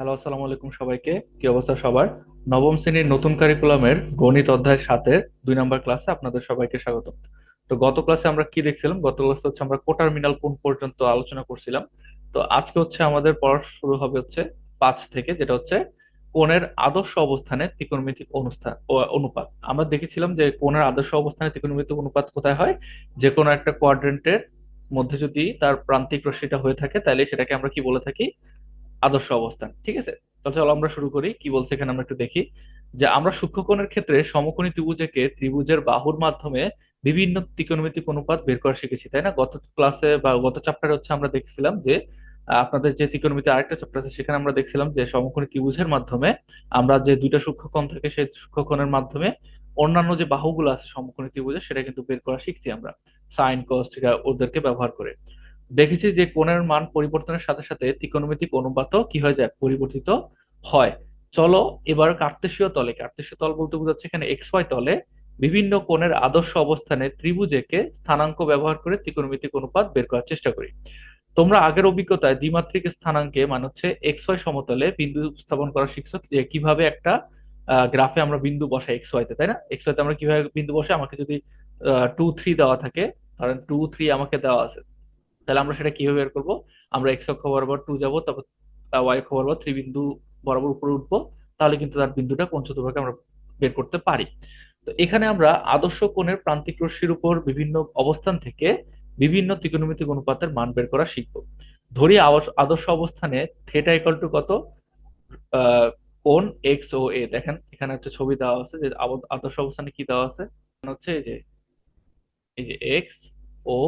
Hello, আসসালামু আলাইকুম সবাইকে। কি অবস্থা সবার? নবম শ্রেণির নতুন কারিকুলামের গণিত অধ্যায় সাতের দুই নম্বর ক্লাসে আপনাদের সবাইকে স্বাগত। তো গত ক্লাসে আমরা কি দেখছিলাম? গত ক্লাসে হচ্ছে আমরা কোটার্মিনাল কোন পর্যন্ত আলোচনা করছিলাম। তো আজকে হচ্ছে আমাদের পড়া শুরু হবে হচ্ছে পাঁচ থেকে, যেটা হচ্ছে কোণের আদর্শ অবস্থানে ত্রিকোণমিতিক অনুস্থান ও অনুপাত। আমরা দেখেছিলাম যে কোণের আদর্শ অবস্থানে ত্রিকোণমিতিক অনুপাত কোথায় হয়? যে কোনো একটা কোয়াড্রেন্টের মধ্যে যদি তার প্রান্তিক রশ্মিটা হয়ে থাকে, তাহলে সেটাকে আমরা কি বলে থাকি? আদর্শ অবস্থান, ঠিক আছে? তাহলে চলো আমরা শুরু করি, কি বলছে এখানে আমরা একটু দেখি। যে আমরা সূক্ষ্মকোণের ক্ষেত্রে সমকোণী ত্রিভুজকে ত্রিভুজের বাহুর মাধ্যমে বিভিন্ন ত্রিকোণমিতিক অনুপাত বের করা শিখেছি, তাই না? গত ক্লাসে বা গত চ্যাপ্টারে হচ্ছে আমরা দেখছিলাম যে আপনাদের যে ত্রিকোণমিতি আরেকটা চ্যাপ্টার আছে, সেখানে আমরা দেখছিলাম যে সমকোণী ত্রিভুজের মাধ্যমে আমরা যে দুইটা সূক্ষ্মকোণ থাকে, সেই সূক্ষ্মকোণের মাধ্যমে অন্যান্য যে বাহুগুলো আছে সমকোণী ত্রিভুজের, সেটা কিন্তু বের করা শিখছি আমরা। সাইন কস ওদেরকে ব্যবহার করে। দেখেছি যে কোণের মান পরিবর্তনের সাথে সাথে ত্রিকোণমিতিক অনুপাতও কি হয়ে যায়? পরিবর্তিত হয়। চলো এবার কার্তেশীয় তলে কার্তেশীয় তল বলতে বোঝাচ্ছে এখানে এক্স ওয়াই তলে বিভিন্ন কোণের আদর্শ অবস্থানে ত্রিভুজেকে স্থানাঙ্ক ব্যবহার করে ত্রিকোণমিতিক অনুপাত বের করার চেষ্টা করি। তোমরা আগের অভিজ্ঞতায় দ্বিমাত্রিক স্থানাঙ্কে মানে হচ্ছে এক্স ওয়াই সমতলে বিন্দু স্থাপন করা শিখছো যে কীভাবে একটা গ্রাফে আমরা বিন্দু বসাই এক্স ওয়াই তে, তাই না? এক্স ওয়াই তে আমরা কীভাবে বিন্দু বসাই? আমাকে যদি টু থ্রি দেওয়া থাকে ধরেন টু থ্রি আমাকে দেওয়া আছে। তাহলে আমরা সেটা কীভাবে বের করব? আমরা এক্স অক্ষ বরাবর টু যাব, তারপর ওয়াই অক্ষ বরাবর থ্রি বিন্দু বরাবর উপরে উঠবো, তাহলে কিন্তু তার বিন্দুটা কোণ চতুর্ভুজকে আমরা বের করতে পারি। তো এখানে আমরা আদর্শ কোণের প্রান্তিক রশ্মির উপর বিভিন্ন অবস্থান থেকে বিভিন্ন ত্রিকোণমিতিক অনুপাতের মান বের করা শিখব। ধরি আদর্শ অবস্থানে থেটা ইকাল টু কত? কোণ এক্স ও এ দেখেন, এখানে হচ্ছে ছবি দেওয়া আছে যে আদর্শ অবস্থানে কি দেওয়া আছে? হচ্ছে এই যে এই যে এক্স ও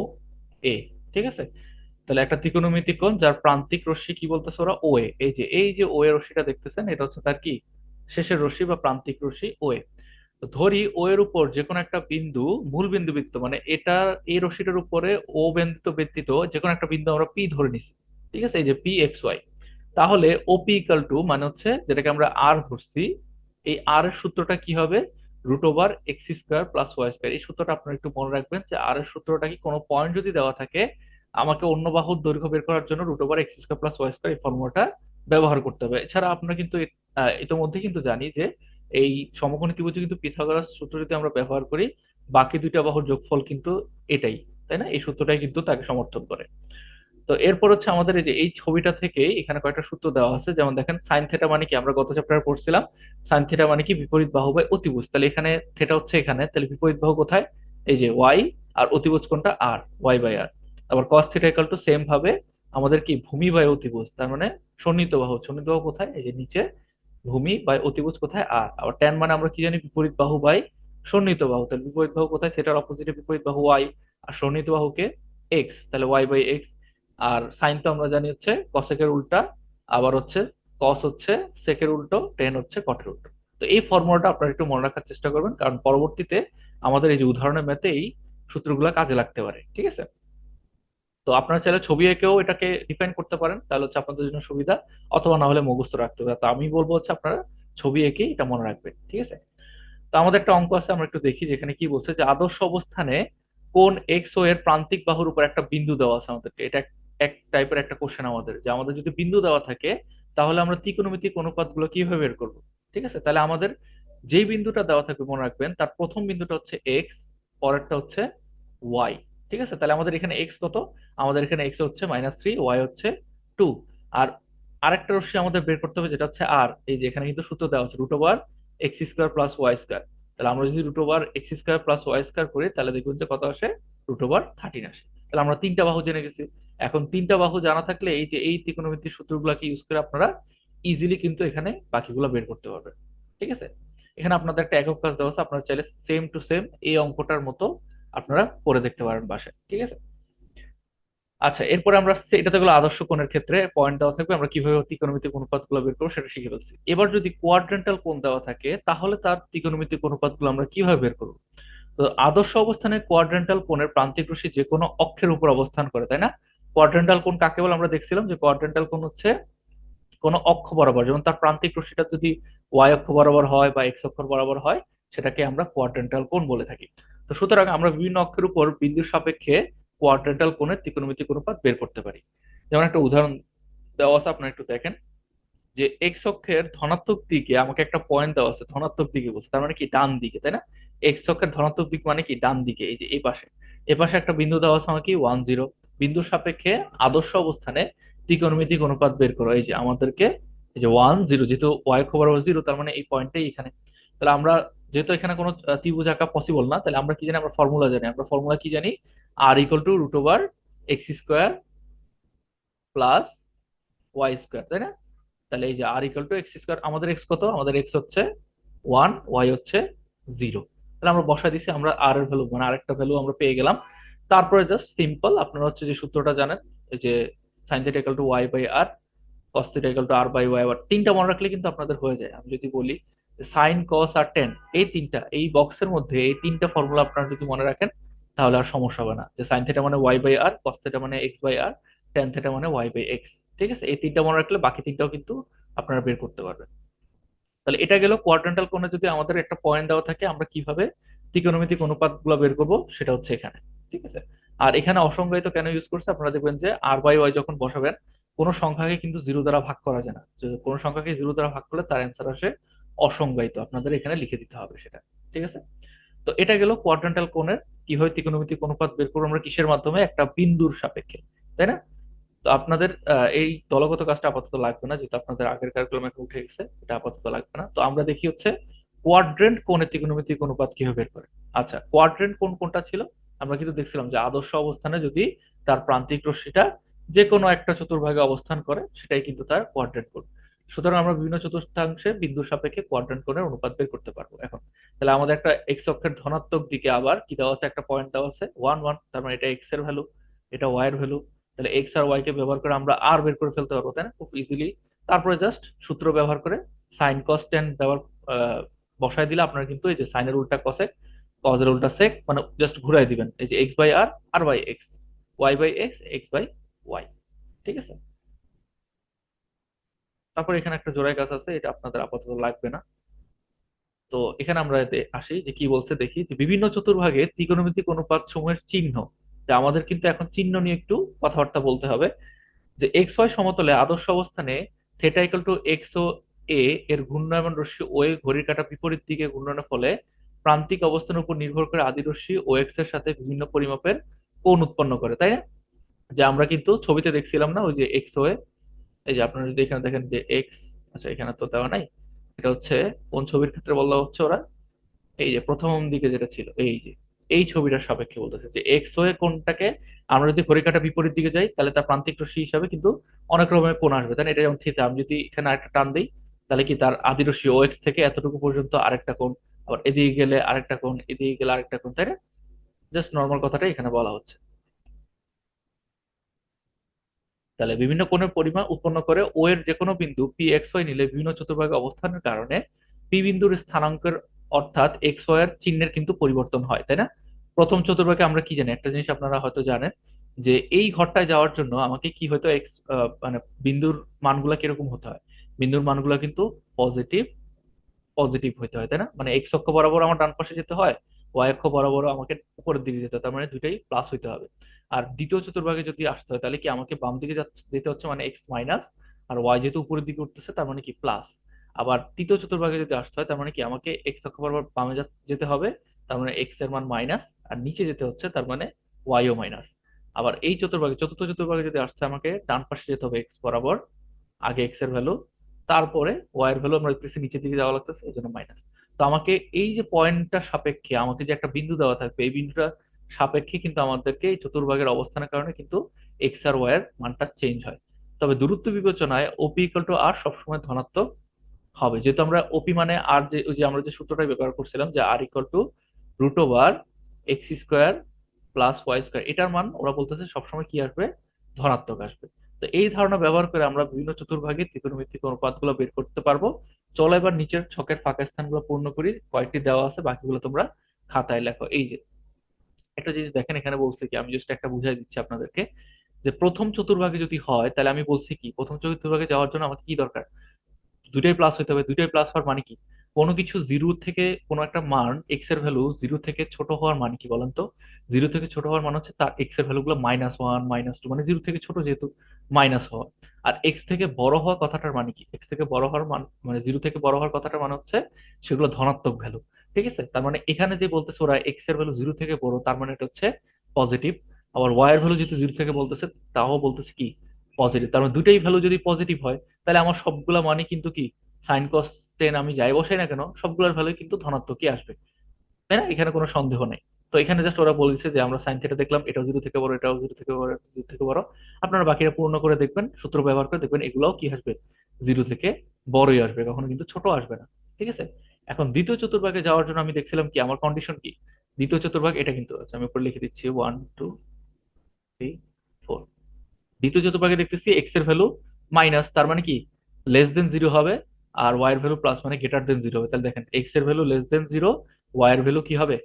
এ ঠিক আছে? তাহলে একটা ত্রিকোণমিতিক কোণ, যার প্রান্তিক রশ্মি কি বলতেছে ওরা? ও এই যে এই যে ও এ রশ্মিটা দেখতেছেন, এটা হচ্ছে তার কি? শেষের রশ্মি বা প্রান্তিক রশ্মি ও এ ধরি ও এর উপর যে কোনো একটা বিন্দু মূল বিন্দু ব্যতীত মানে এটা, এই রশ্মিটার উপরে ও বিন্দু ব্যতীত যে কোনো একটা বিন্দু আমরা পি ধরে নিছি। ঠিক আছে? এই যে পি এক্স ওয়াই তাহলে ওপি ইকাল টু মানে হচ্ছে যেটাকে আমরা আর ধরছি, এই আর এর সূত্রটা কি হবে? Root over X square plus Y square এই সূত্রটা আপনারা একটু মনে রাখবেন যে আর এর সূত্রটা কি কোনো পয়েন্ট যদি দেওয়া থাকে, আমাকে অন্য বাহুর দৈর্ঘ্য বের করার জন্য root over X square plus Y square এই ফর্মুলাটা ব্যবহার করতে হবে। এছাড়া আমরা কিন্তু ইতোমধ্যে কিন্তু জানি যে এই সমকোণী ত্রিভুজে কিন্তু পিথাগোরাস সূত্র যদি আমরা ব্যবহার করি, বাকি দুইটা বাহুর যোগফল কিন্তু এটাই, তাই না? এই সূত্রটাই কিন্তু তাকে সমর্থন করে। তো এরপর হচ্ছে আমাদের এই যে এই ছবিটা থেকে এখানে কয়েকটা সূত্র দেওয়া আছে যেমন দেখেন সাইন থেটা মানে কি? আমরা গত চ্যাপ্টারে পড়ছিলাম। সাইন থেটা মানে কি? বিপরীত বাহু বা অতিভুজ। তাহলে এখানে থেটা হচ্ছে এখানে। তাহলে বিপরীত বাহু কোথায়? এই যে ওয়াই আর অতিভুজ কোনটা? আর ওয়াই বাই আর আবার cos theta equal to same ভাবে আমাদের কি? ভূমি বাই অতিভুজ। তার মানে সন্নিহিত বাহু। সন্নিহিত বাহু কোথায়? এই যে নিচে ভূমি বা অতিভুজ কোথায়? আর আবার ট্যান মানে আমরা কি জানি? বিপরীত বাহু বাই সন্নিহিত বাহু। তাহলে বিপরীত বাহু কোথায়? থেটার অপোজিটে বিপরীত বাহু ওয়াই আর সন্নিহিত বাহুকে এক্স তাহলে ওয়াই বাই এক্স আর সাইন তো আমরা জানি হচ্ছে কসেকের উল্টা, আবার হচ্ছে কস হচ্ছে সেকের উল্টো টেন হচ্ছে কটের উল্টো। তো এই ফর্মুলাটা আপনারা একটু মনে রাখার চেষ্টা করবেন, কারণ পরবর্তীতে আমাদের এই যে উদাহরণের ম্যাথে এই সূত্রগুলো কাজে লাগতে পারে, ঠিক আছে? তো আপনারা চাইলে ছবি এঁকেও এটাকে ডিফাইন করতে পারেন, তাহলে হচ্ছে আপনাদের জন্য সুবিধা, অথবা না হলে মুখস্থ রাখতে হবে। তো আমি বলব হচ্ছে আপনারা ছবি এঁকে এটা মনে রাখবেন, ঠিক আছে? তো আমাদের একটা অঙ্ক আছে, আমরা একটু দেখি যেখানে কি বলছে যে আদর্শ অবস্থানে কোন এক্স ও এর প্রান্তিক বাহুর উপর একটা বিন্দু দেওয়া আছে আমাদেরকে। এটা এক- টাইপের একটা কোশ্চেন আমাদের, যে আমাদের যদি বিন্দু দেওয়া থাকে, তাহলে আমরা ত্রিকোণমিতিক অনুপাতগুলো কীভাবে বের করব? ঠিক আছে? তাহলে আমাদের যেই বিন্দুটা দেওয়া থাকবে মনে রাখবেন, তার প্রথম বিন্দুটা হচ্ছে এক্স পরেরটা হচ্ছে ওয়াই ঠিক আছে? তাহলে আমাদের এখানে এক্স কত? আমাদের এখানে এক্স হচ্ছে মাইনাস থ্রি ওয়াই হচ্ছে টু আর আরেকটা রশ্মি আমাদের বের করতে হবে, যেটা হচ্ছে আর এই যে এখানে কিন্তু সূত্র দেওয়া আছে root over X square plus Y square তাহলে আমরা যদি root over X square plus Y square করি, তাহলে দেখবেন যে কত আসে? রুট ওভার থার্টিন আসে। তাহলে আমরা তিনটা বাহু জেনে গেছি। এখন তিনটা বাহু জানা থাকলে এই যে এই ত্রিকোণমিতিক সূত্রগুলোকে ইউজ করে আপনারা ইজিলি কিন্তু এখানে বাকিগুলো বের করতে পারবেন। ঠিক আছে? এখানে আপনাদের একটা একক কাজ দেওয়া আছে, আপনারা চাইলে সেম টু সেম এই অঙ্কটার মতো আপনারা করে দেখতে পারেন বাসায়। ঠিক আছে? আচ্ছা এরপরে আমরা এটাতে গুলো আদর্শ কোণের ক্ষেত্রে পয়েন্ট দেওয়া থাকবে, আমরা কীভাবে ত্রিকোণমিতিক অনুপাতগুলো বের করব সেটা শিখে ফেলছি। এবার যদি কোয়াড্রেন্টাল কোণ দেওয়া থাকে, তাহলে তার ত্রিকোণমিতিক অনুপাতগুলো আমরা কীভাবে বের করব? তো আদর্শ অবস্থানে কোয়াড্রেন্টাল কোণের প্রান্তিক রশ্মি যে কোনো অক্ষের উপর অবস্থান করে, তাই না? কোয়াড্রেন্টাল কোণ কাকে বলে আমরা দেখছিলাম? যে কোয়াড্রেন্টাল কোণ হচ্ছে কোনো অক্ষ বরাবর, যেমন তার প্রান্তিক রশ্মিটা যদি ওয়াই অক্ষ বরাবর হয় বা এক্স অক্ষ বরাবর হয়, সেটাকে আমরা কোয়াড্রেন্টাল কোণ বলে থাকি। তো সুতরাং আমরা বিভিন্ন অক্ষের উপর বিন্দুর সাপেক্ষে কোয়াড্রেন্টাল কোণের ত্রিকোণমিতিক অনুপাত বের করতে পারি। যেমন একটা উদাহরণ দেওয়া আছে, আপনারা একটু দেখেন। যে এক্স অক্ষের ধনাত্মক দিকে আমাকে একটা পয়েন্ট দেওয়া আছে, ধনাত্মক দিকে বলছে, তার মানে কি? ডান দিকে, তাই না? এক্স অক্ষের ধনাত্মক দিক মানে কি? ডান দিকে, এই যে এই পাশে। এ পাশে একটা বিন্দু দেওয়া আছে আমাকে ওয়ান জিরো বিন্দুর সাপেক্ষে আদর্শ অবস্থানে ত্রিকোণমিতিক অনুপাত বের করো। এই যে আমাদেরকে এই যে ওয়ান জিরো যেহেতু ওয়াই খবর জিরো তার মানে এই পয়েন্টটাই এখানে। তাহলে আমরা যেহেতু এখানে কোনো ত্রিভুজ আঁকা পসিবল না, তাহলে আমরা কি জানি? আমরা ফর্মুলা জানি। আমরা ফর্মুলা কি জানি? R equal to root over X square plus Y square তাই না? তাহলে এই যে R equal to X square আমাদের এক্স কত? আমাদের এক্স হচ্ছে ওয়ান ওয়াই হচ্ছে জিরো তাহলে আমরা বসাই দিছি, আমরা আর এর ভ্যালু মানে আরেকটা ভ্যালু আমরা পেয়ে গেলাম। তারপরে জাস্ট সিম্পল আপনারা হচ্ছে যে সূত্রটা জানেন যে sine theta equal to Y by R cos theta equal to R by Y আর তিনটা মনে রাখলে কিন্তু আপনাদের হয়ে যায়। আমি যদি বলি সাইন কস আর টেন এই তিনটা, এই বক্সের মধ্যে এই তিনটা ফর্মুলা আপনারা যদি মনে রাখেন, তাহলে আর সমস্যা হবে না। যে সাইন থিটা মানে Y by R cos theta মানে X by R tan theta মানে ওয়াই বাই এক্স ঠিক আছে? এই তিনটা মনে রাখলে বাকি তিনটাও কিন্তু আপনারা বের করতে পারবেন। তাহলে এটা গেল কোয়াড্রেন্টাল কোণে যদি আমাদের একটা পয়েন্ট দেওয়া থাকে, আমরা কীভাবে ত্রিকোণমিতিক অনুপাতগুলো বের করব? সেটা হচ্ছে এখানে, ঠিক আছে? আর এখানে অসংজ্ঞায়িত কেন ইউজ করছে? আপনারা দেখবেন যে আর বাই ওয়াই যখন বসাবেন, কোন সংখ্যাকে কিন্তু জিরো দ্বারা ভাগ করা যায় না। কোনো সংখ্যাকে জিরো দ্বারা ভাগ করলে তার অ্যান্সার আসে অসংজ্ঞায়িত। আপনাদের এখানে লিখে দিতে হবে সেটা, ঠিক আছে? তো এটা গেল কোয়াড্রেন্টাল কোণের কীভাবে ত্রিকোণমিতিক অনুপাত বের করব? আমরা কিসের মাধ্যমে? একটা বিন্দুর সাপেক্ষে, তাই না? তো আপনাদের এই দলগত কাজটা আপাতত লাগবে না, যেহেতু আপনাদের আগের কারিকুলামে উঠে গেছে, এটা আপাতত লাগবে না। তো আমরা দেখি হচ্ছে কোয়াড্রেন্ট কোণের ত্রিকোণমিতিক অনুপাত কীভাবে বের করে। আচ্ছা কোয়াড্রেন্ট কোন কোনটা ছিল? আমরা কিন্তু দেখছিলাম যে আদর্শ অবস্থানে যদি তার প্রান্তিক রশ্মিটা যে কোনো একটা চতুর্ভাগে অবস্থান করে, সেটাই কিন্তু তার কোয়াড্রেন্ট কোণ। সুতরাং আমরা বিভিন্ন চতুর্থাংশে বিন্দুর সাপেক্ষে কোয়াড্রেন্ট কোণের অনুপাত বের করতে পারব এখন। তাহলে আমাদের একটা এক্স অক্ষের ধনাত্মক দিকে আবার কি দেওয়া আছে? একটা পয়েন্ট দেওয়া আছে। ওয়ান ওয়ান তার মানে এটা এক্সের ভ্যালু এটা ওয়াই এর ভ্যালু তাহলে এক্স আর ওয়াই কে ব্যবহার করে আমরা আর বের করে ফেলতে পারব, তাই না? খুব ইজিলি তারপরে জাস্ট সূত্র ব্যবহার করে সাইন কস টেন ব্যবহার বসায় দিলে আপনার কিন্তু এই যে সাইনের উল্টা কসেক কজের উল্টা সেক মানে জাস্ট ঘুরাই দিবেন। এই যে X by R R by X Y by X X by Y ঠিক আছে? তারপর এখানে একটা জোড়াই কাজ আছে, এটা আপনাদের আপাতত লাগবে না। তো এখানে আমরা এতে আসি যে কি বলছে দেখি যে বিভিন্ন চতুর্ভাগে ত্রিকোণমিতিক অনুপাত সমূহের চিহ্ন যে আমাদের কিন্তু এখন চিহ্ন নিয়ে একটু কথাবার্তা বলতে হবে, যে এক্স ওয়াই সমতলে আদর্শ অবস্থানে theta equal to X O A এর ঘূর্ণায়মান রশ্মি ও এ ঘড়ির কাঁটা বিপরীত দিকে ঘূর্ণানোর ফলে প্রান্তিক অবস্থানের উপর নির্ভর করে আদি রশ্মি ও এক্সের সাথে বিভিন্ন পরিমাপের কোণ উৎপন্ন করে, তাই না? যে আমরা কিন্তু ছবিতে দেখছিলাম না, ওই যে এক্স ও এ, এই যে আপনারা যদি এখানে দেখেন যে এক্স আচ্ছা এখানে তো দেওয়া নাই, এটা হচ্ছে কোন ছবির ক্ষেত্রে বলা হচ্ছে ওরা? এই যে প্রথম দিকে যেটা ছিল, এই যে এই ছবিটার সাপেক্ষে বলতেছে যে এক্স ওয়ে কোনটাকে আমরা যদি ঘড়িকাটা বিপরীত দিকে যাই, তাহলে তার প্রান্তিক রশ্মি হিসাবে কিন্তু অনেক রকমের কোণ আসবে। তাই এটা যেমন থিতা আমি যদি এখানে আরেকটা টান দিই, তাহলে কি তার আদি রশ্মি ও এক্স থেকে এতটুকু পর্যন্ত আরেকটা কোণ, আবার এদিকে গেলে আরেকটা কোণ, এদিকে গেলে আরেকটা কোণ, তাই না? জাস্ট নর্মাল কথাটা এখানে বলা হচ্ছে। তাহলে বিভিন্ন কোণের পরিমাণ উৎপন্ন করে ও এর যে কোনো বিন্দু পি এক্স ওয়াই নিলে বিভিন্ন চতুর্ভাগে অবস্থানের কারণে পি বিন্দুর স্থানাঙ্কের অর্থাৎ এক্স ওয়াই এর চিহ্নের কিন্তু পরিবর্তন হয়, তাই না? প্রথম চতুর্ভাগে আমরা কি জানি? একটা জিনিস আপনারা হয়তো জানেন যে এই ঘরটায় যাওয়ার জন্য আমাকে কি হয়তো এক্স মানে বিন্দুর মানগুলা কীরকম হতে হয়? বিন্দুর মানগুলা কিন্তু পজিটিভ পজিটিভ হইতে হয়, তাই না? মানে এক্স অক্ষ বরাবর আমার ডান পাশে যেতে হয় ওয়াই অক্ষ বরাবর আমাকে উপরের দিকে যেতে হয়, তার মানে দুইটাই প্লাস হইতে হবে। আর দ্বিতীয় চতুর্ভাগে যদি আসতে হয়, তাহলে কি আমাকে বাম দিকে যেতে হচ্ছে মানে এক্স মাইনাস আর ওয়াই যেহেতু উপরের দিকে উঠতেছে, তার মানে কি প্লাস আবার তৃতীয় চতুর্ভাগে যদি আসতে হয়, তার মানে কি আমাকে এক্স অক্ষ বরাবর বামে যেতে হবে, তার মানে এক্সের মান মাইনাস আর নিচে যেতে হচ্ছে, তার মানে ওয়াই ও মাইনাস আবার এই চতুর্ভাগে চতুর্থ চতুর্ভাগে যদি আসতে হয়, আমাকে ডান পাশে যেতে হবে এক্স বরাবর, আগে এক্সের ভ্যালু তারপরে ওয়াই এর ভ্যালু আমরা দেখতেছি নিচের দিকে যাওয়া লাগতেছে, এই জন্য মাইনাস তো আমাকে এই যে পয়েন্টটা সাপেক্ষে, আমাকে যে একটা বিন্দু দেওয়া থাকবে, এই বিন্দুটা সাপেক্ষে কিন্তু আমাদেরকে এই চতুর্ভাগের অবস্থানের কারণে কিন্তু এক্স আর ওয়াই এর মানটা চেঞ্জ হয়। তবে দূরত্ব বিবেচনায় ওপি ইকুয়াল টু আর সবসময় ধনাত্মক হবে। যেহেতু আমরা ওপি মানে আর যে, ওই যে আমরা যে সূত্রটা ব্যবহার করছিলাম, যে R equal to root over X square plus Y square এটার মান ওরা বলতেছে সবসময় কি আসবে? ধনাত্মক আসবে। তো এই ধারণা ব্যবহার করে আমরা বিভিন্ন চতুর্ভাগে ত্রিকোণমিতিক অনুপাতগুলো বের করতে পারব। চলো এবার নিচের ছকের ফাঁকা স্থানগুলো পূর্ণ করি। কয়েকটি দেওয়া আছে, বাকিগুলো তোমরা খাতায় লেখো। এই যে, একটা জিনিস দেখেন, এখানে বলছে কি, আমি জাস্ট একটা বুঝাই দিচ্ছি আপনাদেরকে, যে প্রথম চতুর্ভাগে যদি হয়, তাহলে আমি বলছি কি, প্রথম চতুর্ভাগে যাওয়ার জন্য আমাকে কি দরকার? দুইটাই প্লাস হইতে হবে। দুইটাই প্লাস হওয়ার মানে কি? কোনো কিছু জিরো থেকে কোনো একটা মান এক্সের ভ্যালু জিরো থেকে ছোট হওয়ার মানে কি বলেন তো? জিরো থেকে ছোট হওয়ার মানে হচ্ছে তার এক্সের ভ্যালু গুলো মাইনাস ওয়ান মাইনাস টু মানে জিরো থেকে ছোট যেহেতু মাইনাস হওয়া। আর এক্স থেকে বড় হওয়া কথাটার মানে কি? এক্স থেকে বড় হওয়ার মান মানে জিরো থেকে বড় হওয়ার কথাটার মানে হচ্ছে সেগুলো ধনাত্মক ভ্যালু ঠিক আছে? তার মানে এখানে যে বলতেছে ওরা এক্সের ভ্যালু জিরো থেকে বড়, তার মানে এটা হচ্ছে পজিটিভ আবার ওয়াই এর ভ্যালু যেহেতু জিরো থেকে বলতেছে, তাও বলতেছে কি? পজিটিভ তার মানে দুটাই ভ্যালু যদি পজিটিভ হয়, তাহলে আমার সবগুলা মানে কিন্তু কি? সাইন কস টেন আমি যাই বসাই না কেন, সবগুলোর ভ্যালু কিন্তু ধনাত্মকই আসবে। তাই না? এখানে কোনো সন্দেহ নেই। তো এখানে জাস্ট ওরা বলেছে যে, আমরা সাইন থিটা দেখলাম, এটাও জিরো থেকে বড়, এটাও জিরো থেকে বড় জিরো থেকে বড়। আপনারা বাকিটা পূর্ণ করে দেখবেন, সূত্র ব্যবহার করে দেখবেন, এগুলাও কি আসবে? জিরো থেকে বড়ই আসবে, কখনো কিন্তু ছোট আসবে না। ঠিক আছে? এখন দ্বিতীয় চতুর্ভাগে যাওয়ার জন্য আমি দেখছিলাম কি, আমার কন্ডিশন কি? দ্বিতীয় চতুর্ভাগ এটা কিন্তু আছে, আমি উপরে লিখে দিচ্ছি ওয়ান টু থ্রি দ্বিতীয় চতুর্ভাগে দেখতেছি এক্সের ভ্যালু মাইনাস তার মানে কি? লেস দেন জিরো হবে আর ওয়াই এর ভ্যালু প্লাস মানে গ্রেটার দেন জিরো হবে। তাহলে দেখেন এক্সের value less than zero Y এর ভ্যালু কি হবে?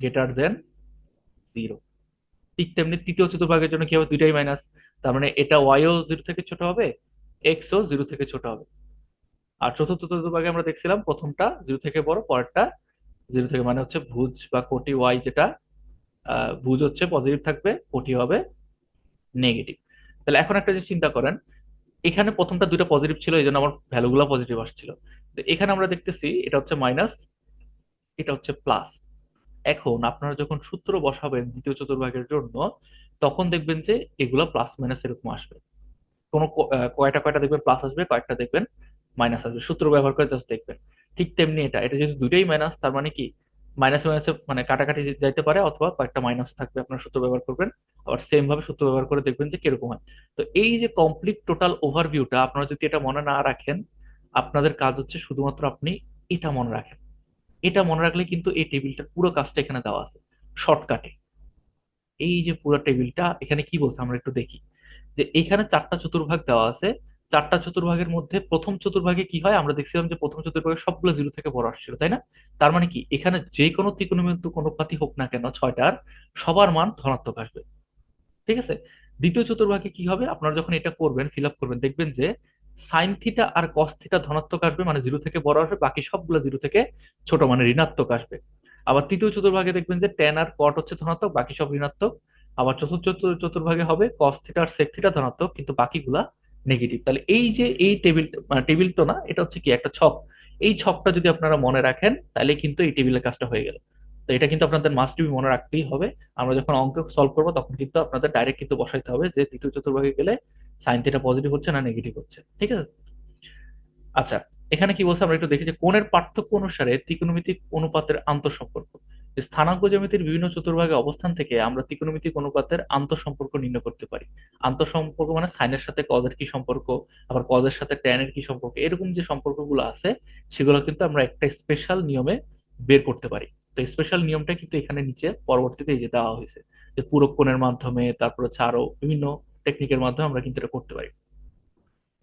গ্রেটার দেন জিরো ঠিক তেমনি তৃতীয় চতুর্ভাগের জন্য কি হবে? দুইটাই মাইনাস তার মানে এটা ওয়াইও জিরো থেকে ছোট হবে এক্সও জিরো থেকে ছোট হবে। আর চতুর্থ চতুর্ভাগে আমরা দেখছিলাম প্রথমটা জিরো থেকে বড়, পরেরটা জিরো থেকে মানে হচ্ছে ভুজ বা কোটি ওয়াই যেটা ভুজ হচ্ছে পজিটিভ থাকবে, কোটি হবে নেগেটিভ তাহলে এখন একটা যে চিন্তা করেন, এখানে প্রথমটা দুইটা পজিটিভ ছিল এই জন্য আমার ভ্যালুগুলো পজিটিভ আসছিল। তো এখানে আমরা দেখতেছি, এটা হচ্ছে মাইনাস এটা হচ্ছে প্লাস এখন আপনারা যখন সূত্র বসাবেন দ্বিতীয় চতুর্ভাগের জন্য, তখন দেখবেন যে এগুলা প্লাস মাইনাস এরকম আসবে। কোনো কয়টা কয়টা দেখবেন প্লাস আসবে, কয়েকটা দেখবেন মাইনাস আসবে। সূত্র ব্যবহার করে জাস্ট দেখবেন। ঠিক তেমনি এটা এটা যেহেতু দুইটাই মাইনাস তার মানে কি? মাইনাসে মাইনাসে মানে কাটাকাটি যাইতে পারে অথবা কয়েকটা মাইনাস থাকবে, আপনার সূত্র ব্যবহার করবেন। আবার সেম ভাবে সূত্র ব্যবহার করে দেখবেন যে কীরকম হয়। তো এই যে কমপ্লিট টোটাল ওভারভিউটা আপনারা যদি এটা মনে না রাখেন, আপনাদের কাজ হচ্ছে শুধুমাত্র আপনি এটা মনে রাখেন। এটা মনে রাখলে কিন্তু এই টেবিলটার পুরো কাজটা এখানে দেওয়া আছে শর্টকাটে এই যে পুরো টেবিলটা এখানে কি বলছে আমরা একটু দেখি। যে এখানে চারটা চতুর্ভাগ দেওয়া আছে চারটা চতুর্ভাগের মধ্যে প্রথম চতুর্ভাগে কি হয়? আমরা দেখছিলাম যে প্রথম চতুর্ভাগে সবগুলো জিরো থেকে বড় আসছিল, তাই না? তার মানে কি? এখানে যে কোনো ত্রিকোণমিতিক অনুপাতই হোক না কেন, ছয়টার সবার মান ধনাত্মক আসবে। ঠিক আছে? দ্বিতীয় চতুর্ভাগে কি হবে? আপনারা যখন এটা করবেন ফিল আপ করবেন, দেখবেন যে সাইন থিটা আর কস থিটা ধনাত্মক আসবে মানে জিরো থেকে বড় আসবে, বাকি সবগুলো জিরো থেকে ছোট মানে ঋণাত্মক আসবে। আবার তৃতীয় চতুর্ভাগে দেখবেন যে টেন আর কট হচ্ছে ধনাত্মক, বাকি সব ঋণাত্মক। আবার চতুর্থ চতুর্ভাগে হবে কস থিটা আর সেক থিটা ধনাত্মক, কিন্তু বাকিগুলা নেগেটিভ তাহলে এই যে এই টেবিল টেবিল তো না, এটা হচ্ছে কি? একটা ছক। এই ছকটা যদি আপনারা মনে রাখেন, তাহলে কিন্তু এই টেবিলের কাজটা হয়ে গেল। তো এটা কিন্তু আপনাদের মাস্ট বি মনে রাখতেই হবে। আমরা যখন অঙ্ক সলভ করব, তখন কিন্তু আপনাদের ডাইরেক্ট কিন্তু বসাইতে হবে যে তৃতীয় চতুর্ভাগে গেলে সাইন থিটা পজিটিভ হচ্ছে না নেগেটিভ হচ্ছে। ঠিক আছে? আচ্ছা এখানে কি বলছে? আমরা একটু দেখি যে কোণের পার্থক্য অনুসারে ত্রিকোণমিতিক অনুপাতের আন্তঃসম্পর্ক। স্থানাঙ্ক জ্যামিতির বিভিন্ন চতুর্ভাগে অবস্থান থেকে আমরা ত্রিকোণমিতিক অনুপাতের আন্তঃসম্পর্ক নির্ণয় করতে পারি। আন্তঃসম্পর্ক মানে সাইনের সাথে কদের কি সম্পর্ক, আবার কদের সাথে ট্যানের কি সম্পর্ক, এরকম যে সম্পর্কগুলো আছে, সেগুলো কিন্তু আমরা একটা স্পেশাল নিয়মে বের করতে পারি। তো স্পেশাল নিয়মটা কিন্তু এখানে নিচে পরবর্তীতে এই যে দেওয়া হয়েছে, যে পূরক মাধ্যমে, তারপর হচ্ছে আরও বিভিন্ন টেকনিকের মাধ্যমে আমরা কিন্তু এটা করতে পারি।